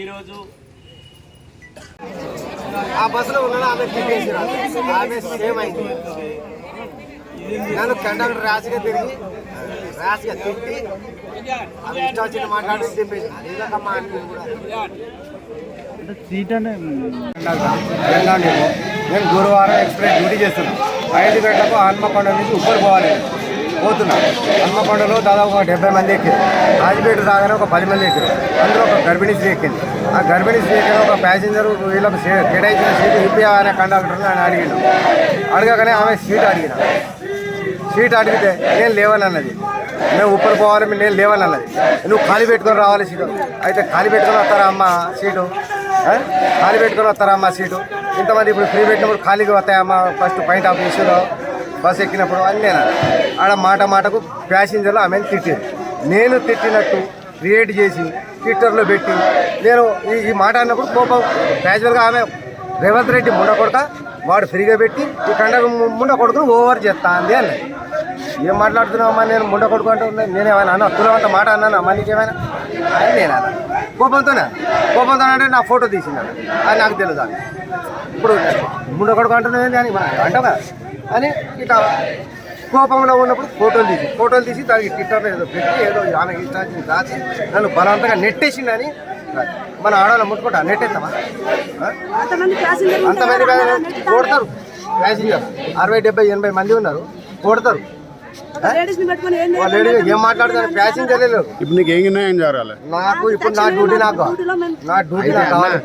ఈరోజు ఆ బస్సులో ఉన్నాడు ఆమె తిరిగేసారు ఆమె సేమ్ అయింది. నన్ను కండక్టర్ రాసిగా తిరిగి రాసిగా తిట్టి ఆమె ఇష్టం వచ్చిన మాట్లాడి తిప్పేసి అన్ని కూడా వెళ్ళండి నేను గురువారం ఎక్స్ప్రెస్ డ్యూటీ చేస్తున్నాను. ఐదు గంటలకు హన్మకొండ నుంచి ఉప్పలు పోవాలి. పోతున్నా. హన్మకొండలో దాదాపు ఒక డెబ్బై మంది ఎక్కింది రాజపేట రాగానే ఒక పది మంది ఎక్కింది అందులో ఒక గర్భిణీ స్త్రీ ఎక్కింది. ఆ గర్భిణీ స్త్రీ ఎక్కిన ఒక ప్యాసింజర్ వీళ్ళకు కేటాయించిన సీటు ఇప్పి అనే కండక్టర్ని ఆయన అడిగిండు. అడగగానే ఆమె సీట్ అడిగిన సీట్ అడిగితే నేను లేవని అన్నది మేము ఉప్పలు పోవాలి మీరు నేను లేవని అన్నది నువ్వు ఖాళీ పెట్టుకొని రావాలి సీటు. అయితే ఖాళీ పెట్టుకొని వస్తారా అమ్మ సీటు? ఖాళీ పెట్టుకొని వస్తారా అమ్మ సీటు? ఇంతమంది ఇప్పుడు ఫ్రీ పెట్టినప్పుడు ఖాళీగా వస్తాయమ్మా ఫస్ట్ పాయింట్ ఆఫ్ ఇష్యూలో బస్సు ఎక్కినప్పుడు అన్నీ నేను ఆడ మాట మాటకు ప్యాసింజర్లు ఆమెను తిట్టింది నేను తిట్టినట్టు క్రియేట్ చేసి ట్విట్టర్లో పెట్టి నేను ఈ ఈ మాట అన్నప్పుడు కోపం. క్యాజువల్గా ఆమె రేవంత్ రెడ్డి ముండ కొడక వాడు ఫ్రీగా పెట్టి ఈ కండ ముండ కొడుకును ఓవర్ చేస్తా అంది అన్నది. ఏం మాట్లాడుతున్నావు అమ్మా? నేను ముండ కొడుకు అంటూ ఉన్నా. నేనేమైనా అన్న తులవంత మాట అన్నాను? అమ్మా నీకేమైనా? అని నేను? అన్నా కోపంతోనే కోపంతో అంటే నా ఫోటో తీసింది అది నాకు తెలియదు అని ఇప్పుడు ముండ కొడుకు అంటున్నావు ఏంటి అని అంటాం కదా అని ఇట్లా కోపంలో ఉన్నప్పుడు ఫోటోలు తీసి ఫోటోలు తీసి దానికి ట్విట్టర్లో ఏదో పెట్టి ఏదో ఆమె ఇష్టాన్ని రాసి నన్ను బలవంతంగా నెట్టేసిందని మన ఆడవాళ్ళని ముట్టుకుంటా నెట్టేస్తామా? అంతమంది కొడతారు ప్యాసింజర్ అరవై డెబ్బై ఎనభై మంది ఉన్నారు. కొడతారు ఏం మాట్లాడతారు ప్యాసింజర్ ఇప్పుడు నీకు ఏం న్యాయం జరగాలి నాకు ఇప్పుడు నా డ్యూటీ నాకు. నా డ్యూటీ నాకు కావాలి.